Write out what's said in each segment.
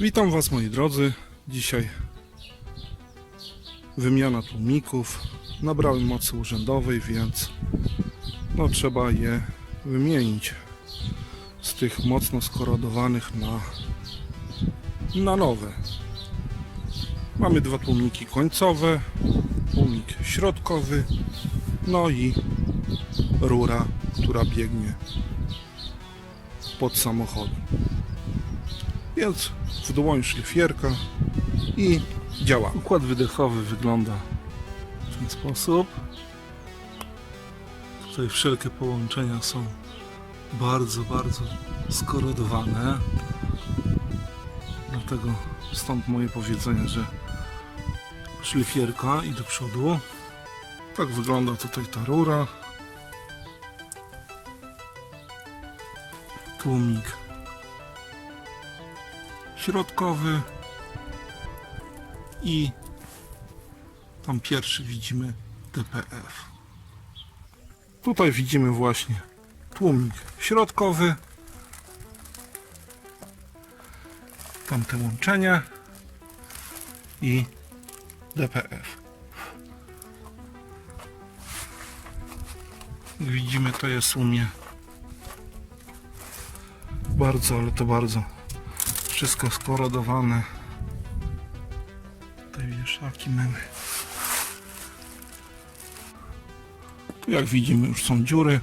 Witam Was moi drodzy. Dzisiaj wymiana tłumików. Nabrały mocy urzędowej, więc no trzeba je wymienić z tych mocno skorodowanych na, na nowe. Mamy dwa tłumiki końcowe, tłumik środkowy, no i rura, która biegnie pod samochodem. Więc w dłoń szlifierka i działa. Układ wydechowy wygląda w ten sposób. Tutaj wszelkie połączenia są bardzo, bardzo skorodowane. Dlatego stąd moje powiedzenie, że szlifierka i do przodu. Tak wygląda tutaj ta rura. Tłumik środkowy i tam pierwszy widzimy DPF. Tutaj widzimy właśnie tłumik środkowy. Tamte łączenie i DPF. Widzimy to jest u mnie bardzo, ale to bardzo wszystko skorodowane. Te wieszaki mamy. Tu jak widzimy już są dziury.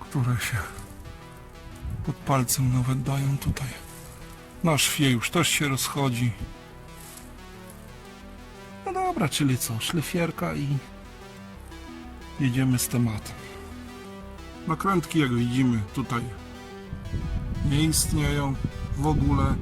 Które się pod palcem nawet dają tutaj. Nasz szwie już też się rozchodzi. No dobra, czyli co? Szlifierka i jedziemy z tematem. Nakrętki, jak widzimy, tutaj nie istnieją w ogóle.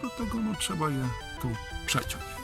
Dlatego no, trzeba je tu przeciąć.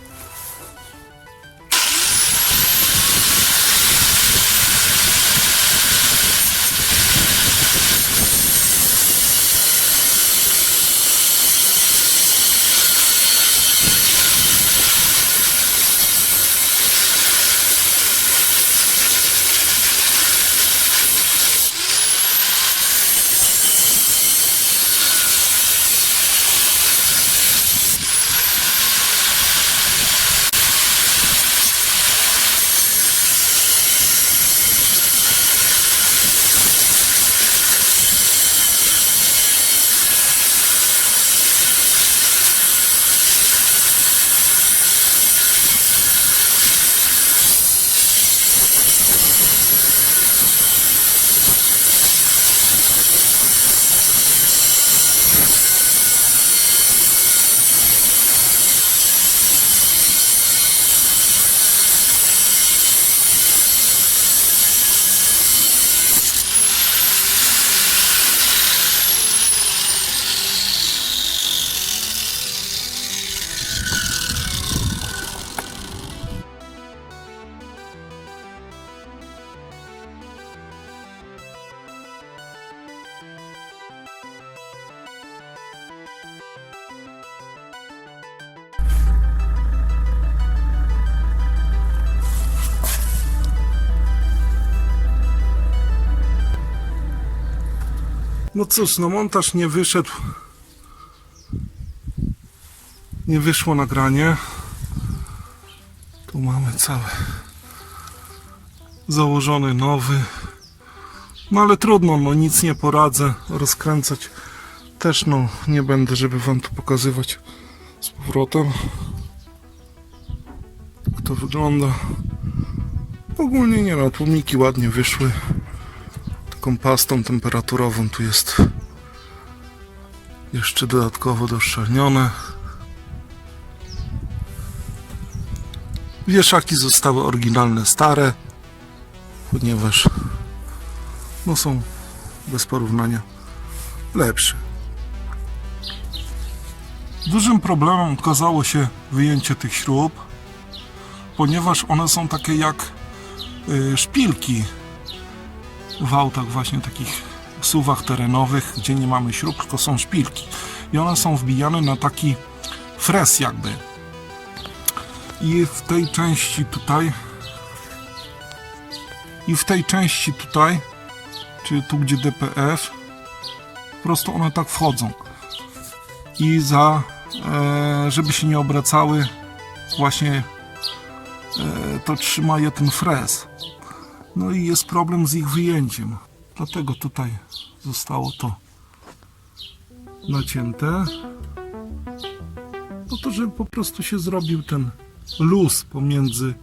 No cóż, no montaż nie wyszedł. Nie wyszło nagranie. Tu mamy cały założony nowy. No ale trudno, no nic nie poradzę. Rozkręcać też no nie będę, żeby wam tu pokazywać z powrotem. Jak to wygląda. Ogólnie nie no, tłumiki ładnie wyszły taką pastą temperaturową tu jest jeszcze dodatkowo doszczelnione. Wieszaki zostały oryginalne, stare, ponieważ no są bez porównania lepsze. Dużym problemem okazało się wyjęcie tych śrub, ponieważ one są takie jak y, szpilki w autach właśnie takich suwach terenowych, gdzie nie mamy śrub, tylko są szpilki. i one są wbijane na taki fres jakby. I w tej części tutaj i w tej części tutaj, czyli tu gdzie DPF, po prostu one tak wchodzą. I za, e, żeby się nie obracały, właśnie e, to trzyma je ten frez. No i jest problem z ich wyjęciem. Dlatego tutaj zostało to nacięte. Po to, żeby po prostu się zrobił ten luz pomiędzy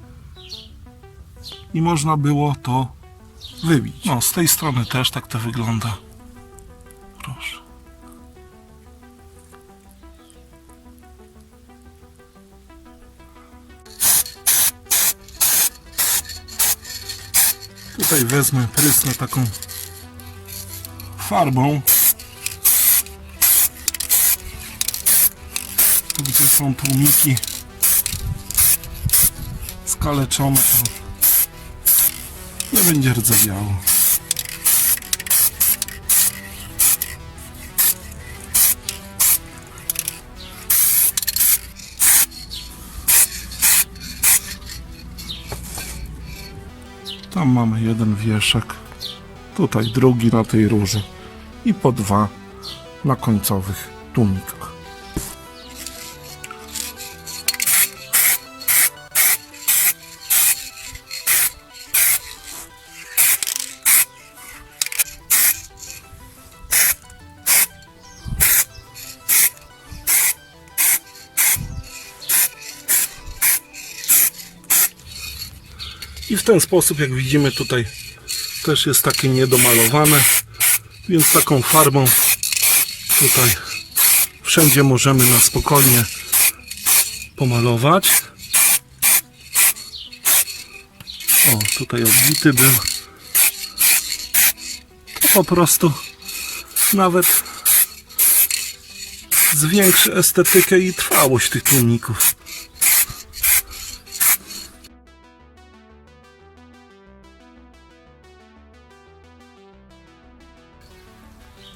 i można było to wybić. No, z tej strony też tak to wygląda. Proszę. Tutaj wezmę, prysnę taką farbą. Tu gdzie są tłumiki skaleczone. o. Nie będzie rdzewiało. Tam mamy jeden wieszak. Tutaj drugi na tej rurze. I po dwa na końcowych tłumikach. I w ten sposób, jak widzimy tutaj, też jest takie niedomalowane, więc taką farbą tutaj wszędzie możemy na spokojnie pomalować. O, tutaj odbity był. To po prostu nawet zwiększy estetykę i trwałość tych tłumików.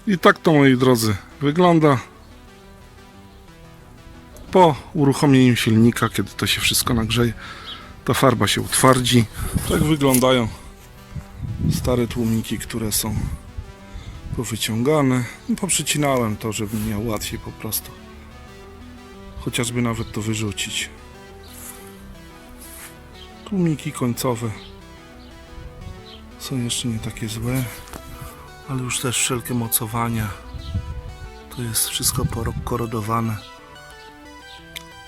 I tak to moi drodzy wygląda po uruchomieniu silnika, kiedy to się wszystko nagrzeje, ta farba się utwardzi. Tak wyglądają stare tłumiki, które są powyciągane. No, Poprzycinałem to, żeby miał łatwiej po prostu. Chociażby nawet to wyrzucić. Tłumiki końcowe są jeszcze nie takie złe ale już też wszelkie mocowania. To jest wszystko korodowane.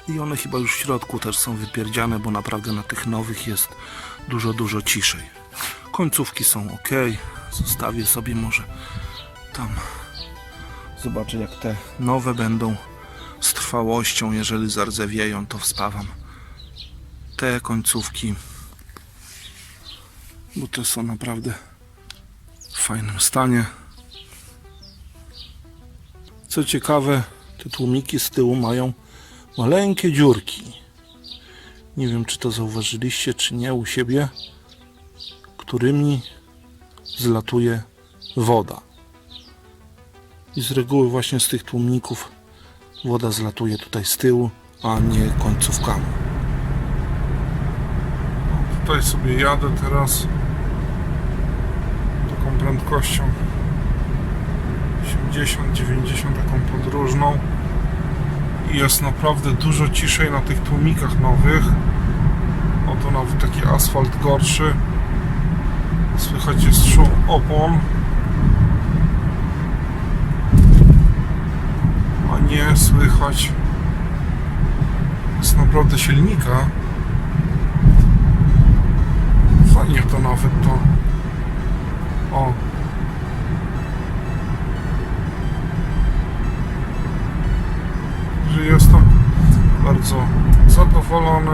I one chyba już w środku też są wypierdziane, bo naprawdę na tych nowych jest dużo, dużo ciszej. Końcówki są ok. Zostawię sobie może tam. Zobaczę jak te nowe będą z trwałością. Jeżeli zardzewieją, to wspawam te końcówki. Bo te są naprawdę fajnym stanie. Co ciekawe, te tłumiki z tyłu mają maleńkie dziurki. Nie wiem, czy to zauważyliście, czy nie u siebie, którymi zlatuje woda. I z reguły właśnie z tych tłumników woda zlatuje tutaj z tyłu, a nie końcówkami. Tutaj sobie jadę teraz prędkością. 80-90 taką podróżną. I jest naprawdę dużo ciszej na tych tłumikach nowych. Oto nawet taki asfalt gorszy. Słychać jest szum opon. A nie słychać jest naprawdę silnika. Fajnie to nawet to o. Że jestem bardzo zadowolony.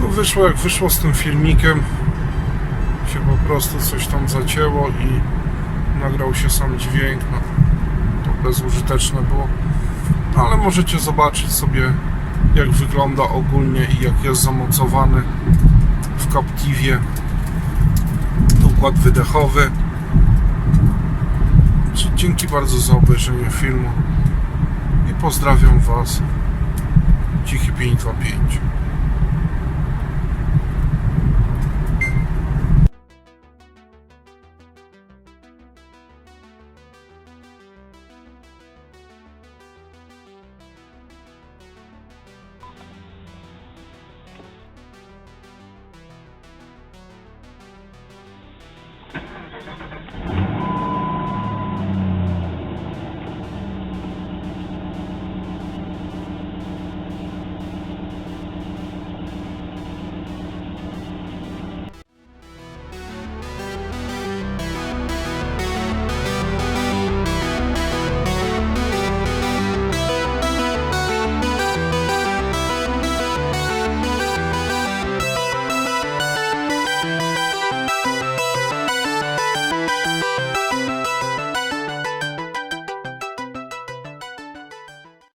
To wyszło jak wyszło z tym filmikiem. Się po prostu coś tam zacięło i nagrał się sam dźwięk. No, to bezużyteczne było. No, ale możecie zobaczyć sobie jak wygląda ogólnie i jak jest zamocowany w Captivie układ wydechowy. Dzięki bardzo za obejrzenie filmu i pozdrawiam Was. Cichy 525.